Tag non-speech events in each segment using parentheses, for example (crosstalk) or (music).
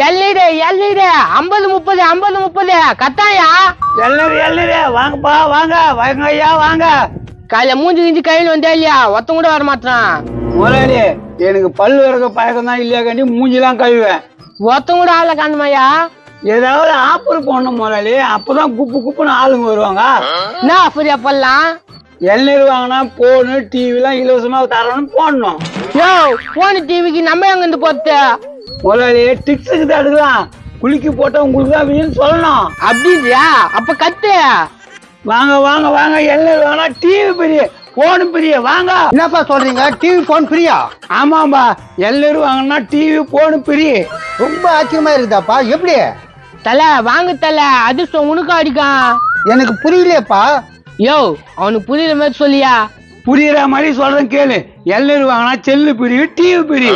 எல்லைடு எல்லைடு ஐம்பது முப்பது ஐம்பது முப்பது. கத்தாயா? எல்லரு எல்லரு வாங்கப்பா வாங்க. வாங்க ஐயா வாங்க. காலைல மூஞ்சி கிஞ்சி கையில் வந்தா இல்லையா? ஒத்தம் கூட வர மாட்டான் முதலாளி எனக்கு பல் விறக்க பழக்கம் தான் இல்லையா கண்டி மூஞ்சிலாம் கழுவேன். ஒத்தம் கூட ஆள காணுமாயா ஏதாவது ஆஃபர் போடணும் முதலாளி. அப்பதான் குப்பு குப்புன்னு ஆளுங்க வருவாங்க. என்ன ஆஃபர் அப்பெல்லாம்? எல்லரு வாங்கினா போனு டிவிலாம் இலவசமா தரணும்னு போடணும். யோ போன டிவிக்கு நம்ம எங்க இருந்து போறது? முதலாளி டிக்ஸுக்கு தடுக்கலாம் குளிக்கு போட்டா உங்களுக்கு தான் வீண் சொல்லணும். அப்படின்றியா? அப்ப கத்து வாங்க வாங்க வாங்க. எல்லரு வாங்கினா டிவி பெரிய போனு பெரிய வாங்க. என்னப்பா சொல்றீங்க? டிவி போன் ஃப்ரீயா ஆமாம்பா. எல்லரு வாங்கினா டிவி போனு பெரிய. ரொம்ப ஆச்சரியமா இருக்குதாப்பா. எப்படி? தல வாங்க தல. அதிர்ஷ்டம் உனக்கு அடிக்கும். எனக்கு புரியலையேப்பா. யோ அவனுக்கு புரியுற மாதிரி சொல்லியா? புரியுற மாதிரி சொல்றேன் கேளு. எல்லரு வாங்கினா செல்லு பெரிய டிவி பெரிய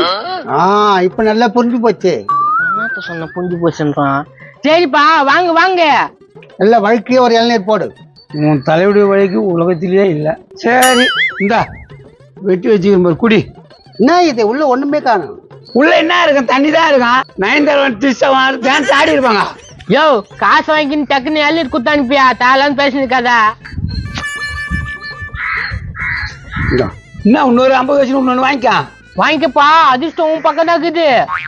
ஆ? இப்ப நல்லா புரிஞ்சு போச்சு. சொன்ன புரிஞ்சு போச்சுன்றான். சரிப்பா வாங்க வாங்க. நல்ல வழுக்கையே ஒரு இளநீர் போடு. உன் தலையுடைய வழிக்கு உலகத்திலேயே இல்லை. சரி இந்தா வெட்டி வச்சுக்கிறேன் பாரு, குடி. என்ன இது? உள்ள ஒண்ணுமே காணும். உள்ள என்ன இருக்கும்? தண்ணி தான் இருக்கும். நயன்தாரன் திஷ்டம் டான்ஸ் ஆடி இருப்பாங்க யோ காசு வாங்கின்னு டக்குன்னு எழுதி குத்து அனுப்பியா? தாளான்னு பேசினிருக்காதா என்ன இன்னொரு ஐம்பது வச்சு இன்னொன்று வாங்கிக்க. வாங்கிக்கப்பா அதிர்ஷ்டம் உன் பக்கம் தான் இருக்குது.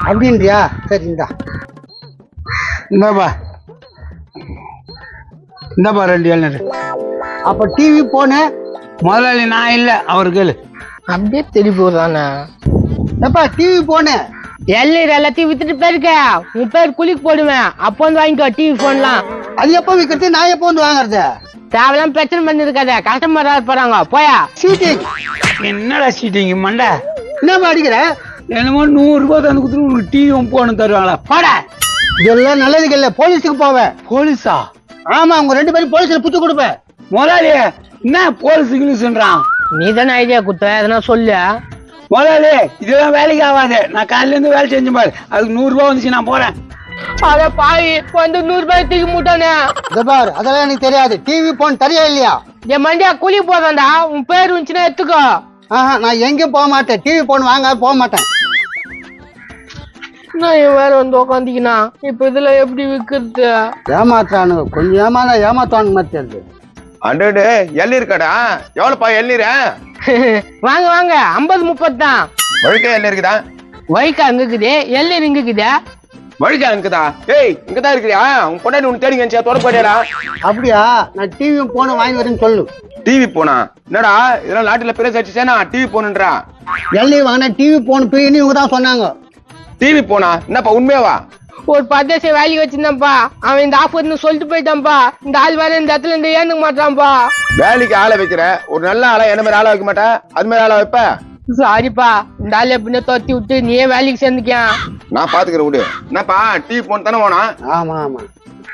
அப்படின்றியா சரி இந்தா. இந்தாப்பா. இந்தாப்பா ரெண்டு ஏழு அப்ப டிவி போனு முதலாளி நான் இல்லை அவர் கேளு. அப்படியே தெரிய போதானே எப்பா டிவி போனு? எல்லீர் எல்லாத்தையும் வித்துட்டு போயிருக்க. உன் பேர் குளிக்கு போடுவேன். அப்போ வந்து வாங்கிக்கோ டிவி போன்லாம் அது எப்போ விற்கிறது நான் எப்போ வந்து வாங்குறது? தேவையெல்லாம் பிரச்சனை பண்ணிருக்காத. கஸ்டமர் போறாங்க? போயா. சீட்டிங் என்னடா சீட்டிங்க மண்டை? என்னப்பா அடிக்கிற? என்னமோ நூறு ரூபாய் தந்து கொடுத்துட்டு உங்களுக்கு டிவி போன தருவாங்களா? போடா. இதெல்லாம் நல்லதுக்கு இல்ல. போலீஸுக்கு போவேன் போலீஸா? ஆமா உங்க ரெண்டு பேரும் போலீஸ்ல புத்து கொடுப்பேன் முதலாளி என்ன போலீஸ் இங்கிலீஷ்ன்றான் நீ தானே ஐடியா கொடுத்த எதனா சொல்லு. முதலாளி இதெல்லாம் வேலைக்கு ஆகாது. நான் காலையில இருந்து வேலை செஞ்சு பாரு. அதுக்கு நூறு ரூபாய் வந்துச்சு நான் போறேன். அத பாய் வந்து நூறு ரூபாய் தூக்கி மூட்டானே. பாரு அதெல்லாம் எனக்கு தெரியாது. டிவி போன் தெரியா இல்லையா? என் மண்டியா கூலி போதான்டா உன் பேர் வந்துச்சுன்னா எடுத்துக்கோ. ஆஹா நான் எங்கேயும் போக மாட்டேன். டிவி போன் வாங்க போக மாட்டேன். நான் இவன் வேற வந்து உக்காந்திக்கினா. இப்ப இதுல எப்படி விக்கிறது? ஏமாத்துறானு கொஞ்சம் ஏமாந்தா ஏமாத்துவானு மாதிரி தெரியுது. அண்டடு எள்ளீர் கடா எவ்வளோப்பா எள்ளீர் (laughs) வாங்க வாங்க ஐம்பது முப்பது தான் வழுக்க எள்ளீர் இருக்குதா? வைக்கா அங்க இருக்குது எல்லீர் இங்க இருக்குது. வழுக்க இருக்குதா ஏய் இங்க தான் இருக்கிறியா? உன் பொண்டாட்டி உனக்கு தேடி வந்துச்சா தொட போடியாடா அப்படியா? நான் டிவியும் போனும் வாங்கி வரேன்னு சொல்லு. டிவி போனா என்னடா இதெல்லாம் நாட்டுல பெரிய சர்ச்சைனா டிவி போனுன்றா எல்லையும் வாங்கினா டிவி போன் பிரின்னு இவங்க தான் சொன்னாங்க. டிவி போனா என்னப்பா உண்மையாவா? ஒரு பத்தேசம் வேலைக்கு வச்சிருந்தான்ப்பா அவன் இந்த ஆஃபர்னு சொல்லிட்டு போயிட்டான்ப்பா இந்த ஆள் வேற இந்த இடத்துல இருந்து ஏந்துக்க மாட்டான்ப்பா வேலைக்கு ஆளை வைக்கிற. ஒரு நல்ல ஆளா என்ன மாதிரி ஆளா வைக்க மாட்டா? அது மாதிரி ஆளா வைப்ப? சாரிப்பா இந்த ஆள் எப்படின்னு தொத்தி விட்டு நீயே வேலைக்கு சேர்ந்துக்கியான் நான் பாத்துக்கிறேன் விடு. என்னப்பா டிவி போன் தானே வேணா ஆமா ஆமா.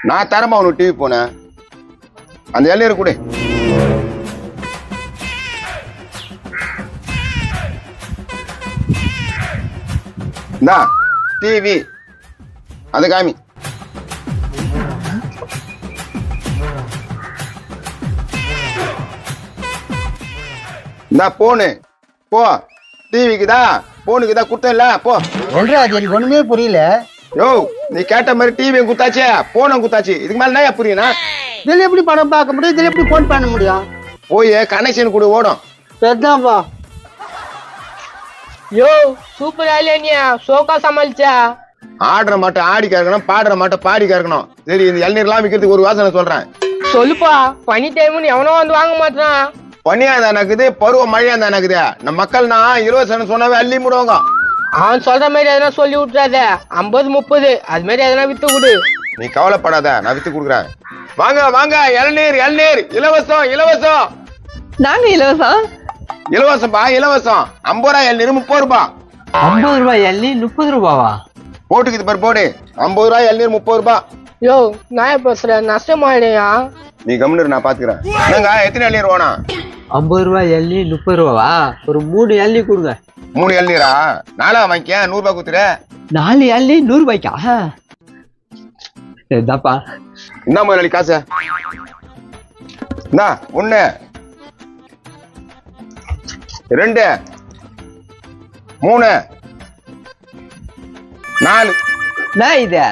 நான் தரமா உனக்கு டிவி போனேன் அந்த எள்ளீர் கொடு. இந்தா டிவி அது காமி. இந்தா போனு போ. டிவிக்குதா போனுக்குதா குத்தல போ. சொல்றா அது எனக்கு ஒண்ணுமே புரியல. யோ நீ கேட்ட மாதிரி டிவி குத்தாச்சே போனும் குத்தாச்சு இதுக்கு மேல என்ன புரியுனா? இதுல எப்படி படம் பார்க்க முடியும்? இதுல எப்படி போன் பண்ண முடியும்? போய் கனெக்ஷன் கொடு ஓடும். சரிதான்ப்பா. யோ சூப்பர் ஆலியா நீ? சோக்கா சமாளிச்சா? ஆடுற மாட்டோம் ஆடி கறக்கணும் பாடுற மாட்டோம் பாடி கறக்கணும். சரி இந்த இளநீர்லாம் விற்கிறதுக்கு ஒரு வாசனை சொல்றேன். சொல்லுப்பா பனி டைம்னு எவனோ வந்து வாங்க மாட்டான் பனியா தான் இருக்குது பருவ மழையா தான் இருக்குது நம்ம மக்கள்னா இலவசம் சொன்னாவே அள்ளி முடுவாங்க. அவன் சொல்ற மாதிரி எதனா சொல்லி விட்டுறாத. ஐம்பது முப்பது அது மாதிரி எதனா வித்து கொடு நீ கவலைப்படாத நான் வித்து கொடுக்குறேன். வாங்க வாங்க இளநீர் இளநீர். இலவசம் இலவசம். நாங்க இலவசம்? இலவசம்பா இலவசம். ஐம்பது ரூபாய் இளநீர் முப்பது ரூபாய். ஐம்பது ரூபாய் எள்ளி முப்பது ரூபாவா? போட்டுக்குது பாரு போடு. ஐம்பது ரூபாய் இளநீர் முப்பது ரூபாய். யோ நான் பேசுற நஷ்டமாயிடையா? நீ கம்முனு நான் பாத்துக்கிறேன். என்னங்க எத்தனை இளநீர் வேணும்? ஐம்பது ரூபாய் எள்ளி முப்பது ரூபாவா? ஒரு மூணு எள்ளி கொடுங்க. மூணு இளநீரா நாலா வாங்கிக்க நூறு ரூபாய் குத்துற நாலு எள்ளி நூறு ரூபாய்க்கா? இதாப்பா என்ன முதலாளி காசு. இந்தா ஒண்ணு. ரெண்டு. மூணு. நாலு. நான் இது?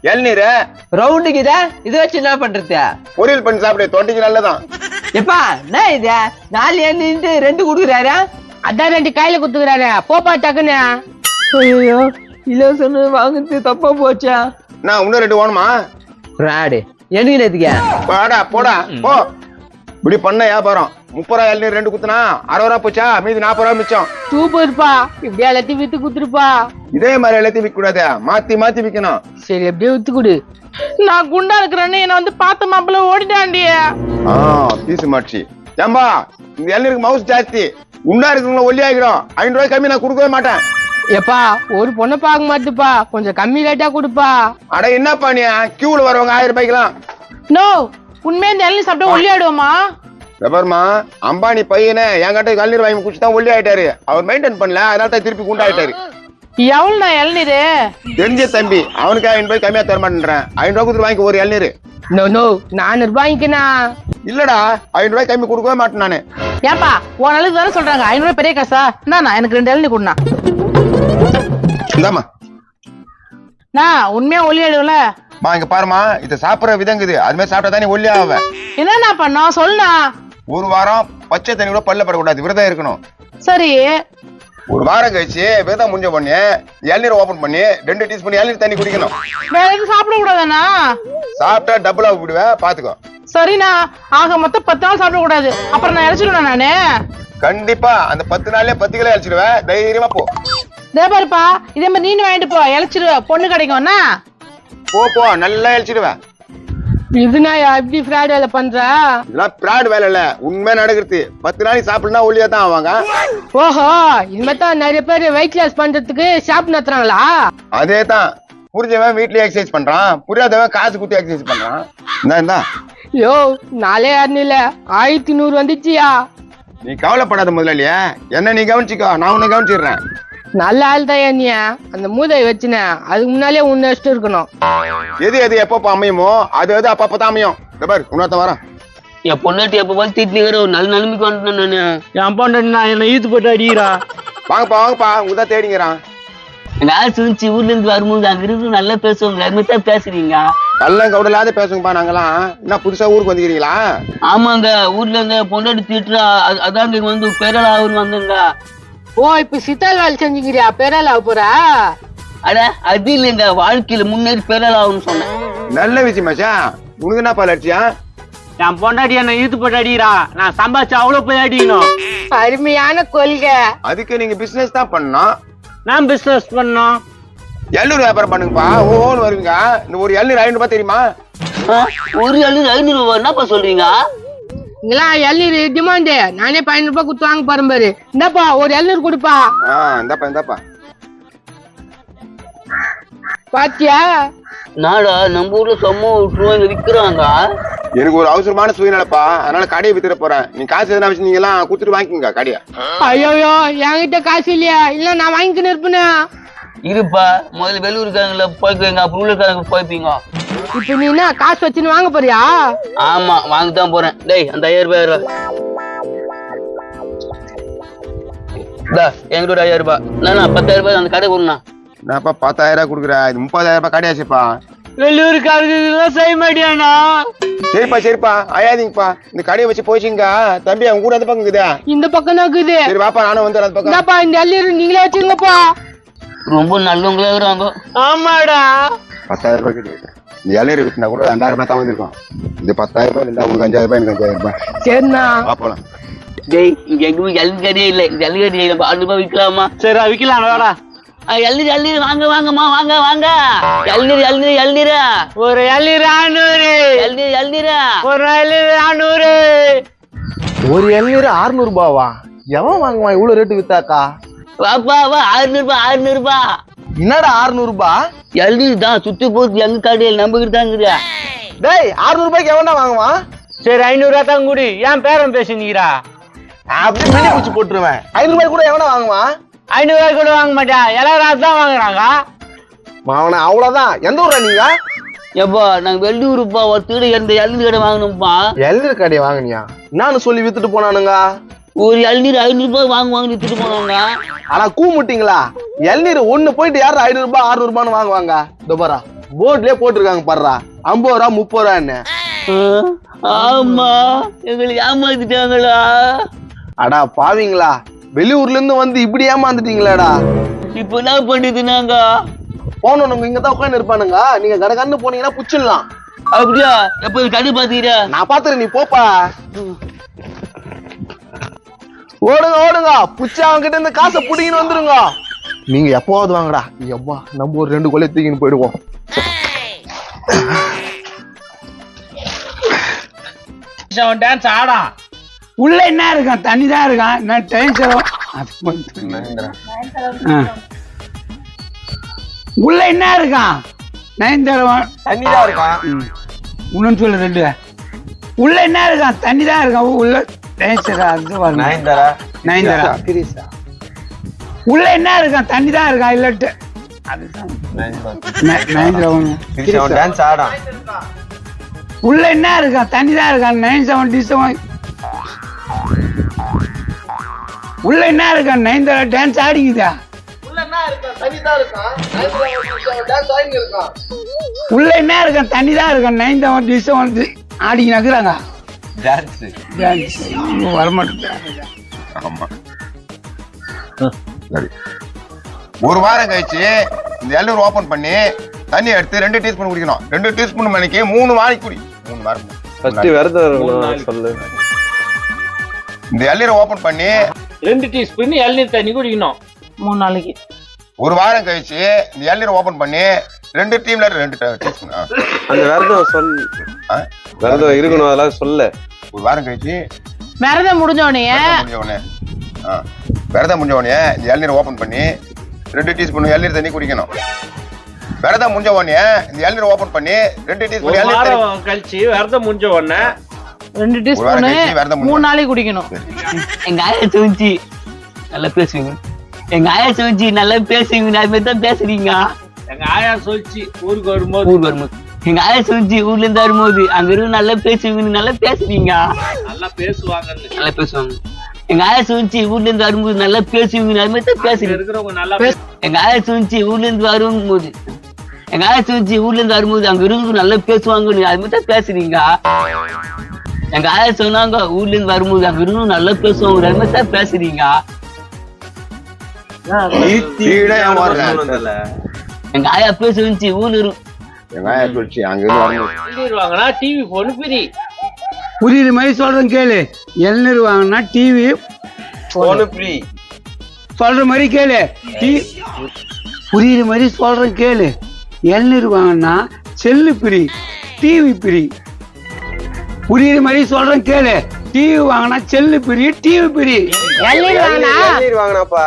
இளநீர் ரவுண்டுக்கு இத? இதை வச்சு என்ன பண்றது? பொரியல் பண்ணி சாப்பிடு. தொண்டைக்கு நல்லதான் எப்பா நான் இது? நாலு எண்ணிட்டு ரெண்டு கொடுக்குறாரு? அதான் ரெண்டு கையில குத்துக்கிறாரு போப்பா டக்குன்னு. ஐயோ இலவசம் வாங்குறது தப்பா போச்சா? நான் இன்னும் ரெண்டு வேணுமா? ராடு எனக்கு எதுக்கு போடா போடா போ. இப்படி பண்ண வியாபாரம். முப்பது ரூபா இளநீர் ரெண்டு குத்துனா அறுபது ரூபா போச்சா? மீதி நாற்பது ரூபா மிச்சம். சூப்பர்ப்பா. இப்படியே எல்லாத்தையும் வித்து குத்துருப்பா இதே மாதிரி எல்லாத்தையும் விற்க கூடாது. மாத்தி மாத்தி விற்கணும் சரி எப்படியே வித்து கொடு. நான் குண்டா இருக்கிறேன்னு என்ன வந்து பார்த்த மாப்பிள்ள ஓடிட்டாண்டி ஆ பீசு மாட்சி. ஏம்பா இந்த இளநீருக்கு மவுஸ் ஜாஸ்தி. உண்டா இருக்கிறவங்கள ஒல்லி ஆகிடும் ஐநூறு ரூபாய் கம்மி நான் கொடுக்கவே மாட்டேன். எப்பா ஒரு பொண்ணை பார்க்க மாட்டுப்பா. கொஞ்சம் கம்மி ரேட்டா கொடுப்பா. அட என்னப்பா நீ? கியூல வரவங்க ஆயிரம் ரூபாய்க்கலாம் நோ உண்மையா இந்த இளநீ சாப்பிட்டா ஒல்லியாடுவோமா ரபர்மா அம்பானி பையனே என்கிட்ட இளநீர் வாங்கி குடிச்சு தான் ஒல்லி ஆயிட்டாரு அவர் மெயின்டைன் பண்ணல அதனால தான் திருப்பி குண்டாயிட்டாரு. எவ்வளவு நான் இளநீரு? தெரிஞ்ச தம்பி அவனுக்கு ஐநூறு ரூபாய் கம்மியா தர மாட்டேன்றேன் ஐநூறு ரூபாய் கொடுத்து வாங்கி ஒரு இளநீர். நோ நோ நானூறு ரூபாய்க்குண்ணா. இல்லடா ஐநூறு ரூபாய் கம்மி கொடுக்கவே மாட்டேன் நானு. ஏன்பா உன் அளவுக்கு தானே சொல்றாங்க. ஐநூறு பெரிய காசா? என்ன எனக்கு ரெண்டு இளநீ கொடுண்ணா. இந்தாமா நான் உண்மையா ஒல்லியாடுவல மா இங்க பாருமா இத சாப்பிடுற விதங்குது. அது மாதிரி சாப்பிட்டா தான் நீ ஒல்லி ஆவ. என்னண்ணா பண்ணோம்? சொல்லுண்ணா. ஒரு வாரம் பச்சை தண்ணி கூட பல்ல படக்கூடாது. விரதம் இருக்கணும். சரி. ஒரு வாரம் கழிச்சு விரதம் முடிஞ்ச பண்ணி இளநீர் ஓபன் பண்ணி ரெண்டு டீஸ்பூன் இளநீர் தண்ணி குடிக்கணும். வேற எதுவும் சாப்பிட கூடாதாண்ணா சாப்பிட்டா டபுளா விடுவேன் பாத்துக்கோ. சரிண்ணா. ஆக மொத்தம் பத்து நாள் சாப்பிட கூடாது அப்புறம் நான் இழைச்சிடுவேன் நானு. கண்டிப்பா அந்த பத்து நாள்லயே பத்து கிலோ அழிச்சிடுவேன் தைரியமா போ. இதே பாருப்பா இதே மாதிரி நீனு வாங்கிட்டு போ. இழைச்சிடுவ பொண்ணு கிடைக்கும்னா போ போ. நல்லா அழிச்சிடுவேன் இதுனா எப்படி ஃப்ராட் வேலை பண்ற? இதெல்லாம் பிராட் வேலை இல்ல. உண்மை நடக்கிறது. பத்து நாளைக்கு சாப்பிடலாம் ஒல்லியா தான் ஆவாங்க. ஓஹோ இனிமே தான் நிறைய பேர் வெயிட் லாஸ் பண்றதுக்கு ஷாப் நடத்துறாங்களா? அதே தான் புரிஞ்சவன் வீட்லயே எக்ஸசைஸ் பண்றான். புரியாதவன் காசு குத்தி எக்ஸசைஸ் பண்றான். இந்தா இந்தா. யோ நாலே யாருன்னு ஆயிரத்தி நூறு வந்துச்சியா? நீ கவலைப்படாத முதலாளியா. என்ன நீ கவனிச்சுக்கோ. நான் உன்னை கவனிச்சிடுறேன். நல்ல ஆள் தான் நீ? அந்த மூதை வச்சுனேன் அதுக்கு முன்னாலே உன்னை வச்சுட்டு இருக்கணும். எது எது எப்பப்போ அமையுமோ அது எது அப்பப்போ தான் அமையும். இந்த பாரு வரேன். என் பொண்டாட்டி எப்ப பார்த்து திட்டிக்கிற ஒரு நல்ல நிலைமைக்கு வந்துட்டேன் நானு. என் பொண்டாட்டி நான் என்ன ஈத்து போட்டு அடிக்கிறா. வாங்கப்பா வாங்கப்பா உங்க தான் தேடிங்கிறான். நான் சுழிச்சு ஊர்ல இருந்து வரும்போது அங்க இருந்து நல்லா பேசுவாங்க. எல்லாருமே தான் பேசுறீங்க. கள்ளம் கவுடலாத பேசுங்கப்பா நாங்கெல்லாம். என்ன புதுசா ஊருக்கு வந்துக்கிறீங்களா ஆமாங்க ஊர்ல இருந்த பொண்டாட்டி திட்டுறா. அது- அதாங்க இங்க வந்து பெரல் ஆகுன்னு வந்தேங்க. ஓ இப்ப சித்தால் வேலை செஞ்சுக்கிறியா? பெறால போற? அட அது இல்லைங்க. வாழ்க்கையில முன்னேறி பெரல் ஆகும்னு சொன்னேன். நல்ல விஷயம் மச்சான். உனக்கு என்னப்பா லட்சியம் என் பொண்டாட்டி என்ன ஈத்து போட்டு அடிக்கிறா. நான் சம்பாதிச்சு அவ்வளவு போய் அடிக்கணும். அருமையான கொள்கை. அதுக்கு நீங்க பிசினஸ் தான் பண்ணணும். நான் பிசினஸ் பண்ணோம் எள்ளூர் வியாபாரம் பண்ணுங்கப்பா. ஓன்னு வருவீங்க. இந்த ஒரு எள்ளூர் ஐநூறு ரூபாய் தெரியுமா? ஒரு எழுநூறு ஐநூறு ரூபா என்னப்பா சொல்றீங்க? இங்கெல்லாம் எழுநீர் டிமாண்டு. நானே பதினஞ்சு ரூபாய் கொடுத்து வாங்க பாருங்க பாரு. இந்தாப்பா ஒரு எழுநூறு கொடுப்பா. ஆ இந்தாப்பா இந்தாப்பா. பாத்தியா? நாடா நம்ம ஊர்ல சும்மா விட்டுருவாங்க விக்கிறாங்க. எனக்கு ஒரு அவசரமான சூழ்நிலைப்பா அதனால கடையை வித்துட போறேன். நீ காசு எதனா வச்சு நீங்க எல்லாம் குடுத்துட்டு வாங்கிக்கோங்க கடையை. ஐயோயோ என்கிட்ட காசு இல்லையா? இல்ல நான் வாங்கிக்கின்னு இருப்பேனே? இருப்பா. முதல்ல வெளியூருக்காரங்கள போய்க்குவீங்க. அப்புறம் உள்ளூர்காரங்க போய்ப்பீங்க. இப்ப நீ என்ன காசு வச்சுன்னு வாங்க போறியா? ஆமா வாங்க தான் போறேன். டேய் அந்த ஐயாயிரம் ரூபாய் இரு. இந்தா, என்கிட்ட ஒரு ஐயாயிரம் ரூபாய். நான் பத்தாயிரம் ரூபாய் அந்த கடை கொடுண்ணா என்னப்பா பத்தாயிரம் ரூபாய் கொடுக்குற? இது முப்பதாயிரம் ரூபாய் கடையாச்சுப்பா. வெளியூருக்காரங்க இதெல்லாம் செய்ய மாட்டியானா சரிப்பா சரிப்பா. அயாதீங்கப்பா இந்த கடையை வச்சு போயிடுச்சுங்க தம்பி அவங்க கூட அந்த பக்கம் இருக்குதா. இந்த பக்கம் தான் இருக்குது. சரி வாப்பா நானும் வந்து அந்த பக்கம். இந்தாப்பா இந்த எழுநீர் நீங்களே வச்சுங்கப்பா ரொம்ப நல்லவங்களா இருக்கிறாங்க ஆமாடா. பத்தாயிரம் ரூபாய் கிட்ட. இலையரை விட்டுனா கூட ரெண்டாயிரம் ரூபாய் தான் வந்திருக்கும். இது பத்தாயிரம் ரூபாய் இருந்தா உங்களுக்கு அஞ்சாயிரம் ரூபாய் எனக்கு அஞ்சாயிரம் ரூபாய். சரிண்ணா. பாப்பலாம் டேய் இங்க எங்குமே ஜல்லிக்கடியே இல்லை. ஜல்லிக்கடி நம்ம ஆறு ரூபாய் விற்கலாமா சரி விக்கலாம் வாடா எல்நீர் எல்நீர் வாங்க வாங்கம்மா வாங்க வாங்க. எல்நீர் எல்நீர் எல்நீரா ஒரு எழுநீர் ஆநூறு எல்நீர் எல்நீரா ஒரு எழுநீர் ஆநூறு ஒரு இளநீர் அறுநூறு ரூபாவா எவன் வாங்குவான்? இவ்வளவு ரேட்டு வித்தாக்கா? வாப்பா வா ஆறுநூறு ரூபாய் என்னடா அறுநூறு ரூபாய் எல்நீர் தான் சுத்தி போட்டு எங்க கடையில் நம்பிக்கிட்டு தாங்குறியா டேய் அறுநூறு ரூபாய்க்கு எவன்டா வாங்குவான்? சரி ஐநூறு ரூபா தான் குடி. ஏன் பேரம் பேசினீரா அப்படியே மினி குச்சி போட்டுருவேன். ஐநூறு ரூபாய் கூட எவனா வாங்குவான்? ஐநூறு ரூபாய் கூட வாங்க மாட்டேன் எல்லாரும் தான் வாங்குறாங்க. அவனை அவ்வளவுதான். எந்த ஊரா நீங்க? எப்பா நாங்க வெளியூருப்பா ஒருத்தர் இந்த எல்நீர் கடை வாங்கணும்ப்பா. எல்நீர் கடையை வாங்குனியா? என்னன்னு சொல்லி வித்துட்டு போனானுங்க. ஒரு இளநீர் ஐநூறு ரூபாய் வாங்குவாங்க வித்துட்டு போனாங்க ஆனா கூமுட்டிங்களா? இளநீர் ஒண்ணு போயிட்டு யாரும் ஐநூறு ரூபாய் அறுநூறு ரூபான்னு வாங்குவாங்க? இதோ பாரா போர்ட்லயே போட்டிருக்காங்க பாருடா. ஐம்பது ரூபா முப்பது ரூபான்னு. ஆமா. எங்களுக்கு ஏமாத்திட்டாங்களா? அடா பாவிங்களா? வெளியூர்ல இருந்து வந்து இப்படி ஏமாந்துட்டீங்களாடா. இப்ப என்ன பண்ணுது நாங்க? போனவனுங்க இங்க தான் உட்காந்து இருப்பானுங்க நீங்க கடகன்னு போனீங்கன்னா புச்சிடலாம். அப்படியா? எப்ப கடை பாத்துக்கிற நான் பாத்துறேன் நீ போப்பா. ஓடுங்க ஓடுங்க. புச்சு அவங்க கிட்ட இருந்து காசை புடிங்கன்னு வந்துருங்க. நீங்க எப்பவாவது வாங்கடா. எப்பா நம்ம ஒரு ரெண்டு கொலை தூக்கின்னு போயிடுவோம். டான்ஸ் ஆடா. உள்ள என்ன இருக்கான்? தண்ணி தான் இருக்கான். என்ன டைம் செலவு. உள்ள என்ன இருக்கான்? நைன் தருவான் தண்ணி தான் இருக்கான். இன்னொன்னு சொல்லு ரெண்டு. உள்ள என்ன இருக்கான்? தண்ணி தான் இருக்கான். உள்ள செலவு அது வரணும் நைன் தரா உள்ள என்ன இருக்கான் தண்ணி தான் இருக்கான் இல்லட்டு? அதுதான். நைன் செவன் டான்ஸ் ஆடான் உள்ள என்ன இருக்கான் தண்ணி தான் இருக்கான் நைன் செவன் டி செவன் உள்ள என்ன இருக்கான் நைன் தரா டான்ஸ் ஆடிக்குதா தண்ணி தான் இருக்கான் டான்ஸ் ஆடின்னு இருக்கான் உள்ள என்ன இருக்கான் தண்ணி தான் இருக்கான் நைன் செவன் டி செவன் ஆடிக்கு நக்குறாங்க டான்ஸ் வரமாட்டேன். ஆமா. சரி. ஒரு வாரம் கழிச்சு இந்த எல்லூர் ஓபன் பண்ணி தண்ணி எடுத்து ரெண்டு டீஸ்பூன் குடிக்கணும். ரெண்டு டீஸ்பூன் மணிக்கு மூணு வாரம் குடி. மூணு வாரம். ஃபர்ஸ்ட் விரதம் சொல்லு. இந்த எல்லூரை ஓபன் பண்ணி ரெண்டு டீஸ்பூன் இளநீர் தண்ணி குடிக்கணும். மூணு நாளைக்கு. ஒரு வாரம் கழிச்சு இந்த எல்லூரை ஓபன் பண்ணி ரெண்டு டீம்ல ரெண்டு அந்த விரதம் சொல் விரதம் இருக்கணும் அதெல்லாம் சொல்ல. ஒரு வாரம் கழிச்சு விரதம் முடிஞ்ச உடனே. விரதம் முடிஞ்ச உடனே. ஆ, விரதம் முடிஞ்ச உடனே இந்த இளநீர் ஓபன் பண்ணி ரெண்டு டீஸ்பூன் இளநீர் தண்ணி குடிக்கணும். விரதம் முடிஞ்ச உடனே இந்த இளநீர் ஓபன் பண்ணி ரெண்டு டீஸ்பூன் இளநீர் கழிச்சு விரதம் முடிஞ்ச உடனே. ரெண்டு டீஸ்பூனு மூணு. நாளைக்கு குடிக்கணும். எங்க ஆயா சொல்லிச்சு நல்லா பேசுவீங்க. எங்க ஆயா சொல்லிச்சு நல்லா பேசுவீங்க. மாதிரி தான் பேசுறீங்க. எங்க ஆயா சொல்லிச்சு ஊருக்கு வரும்போது ஊருக்கு வரும்போது எங்க ஆயா சொல்லிச்சு ஊர்ல இருந்து வரும்போது அங்க இருந்து நல்லா பேசுவீங்க நல்லா பேசுறீங்க நல்லா பேசுவாங்கன்னு நல்லா பேசுவாங்க எங்க ஆயா சொல்லிச்சு ஊர்ல இருந்து வரும்போது நல்லா பேசுவீங்க அது மாதிரி பேசுறீங்க இருக்கிறவங்க நல்லா பேசு எங்க ஆயா சொல்லிச்சு ஊர்ல இருந்து வரும்போது எங்க ஆயா சொல்லிச்சு ஊர்ல இருந்து வரும்போது அங்க இருந்து நல்லா பேசுவாங்க அது மாதிரி தான் பேசுறீங்க எங்க ஆயா சொன்னாங்க ஊர்ல இருந்து வரும்போது அங்க இருந்து நல்லா பேசுவாங்க அது மாதிரி தான் பேசுறீங்க. எங்க ஆயா பேசுச்சு ஊர்ல இரு. எங்க ஆயா சொல்லிச்சு அங்க டிவி போன் ஃப்ரீ. புரியுற மாதிரி சொல்றேன் கேளு. இளநீர் வாங்கினா டிவி போனு ஃப்ரீ. சொல்ற மாதிரி கேளு. டி புரியுற மாதிரி சொல்றேன் கேளு. இளநீர் வாங்கினா செல்லு பிரி டிவி பிரி புரியுற மாதிரி சொல்றேன் கேளு. டிவி வாங்கினா செல்லு பிரி டிவி பிரி இளநீர் வாங்கினா? வாங்கினாப்பா.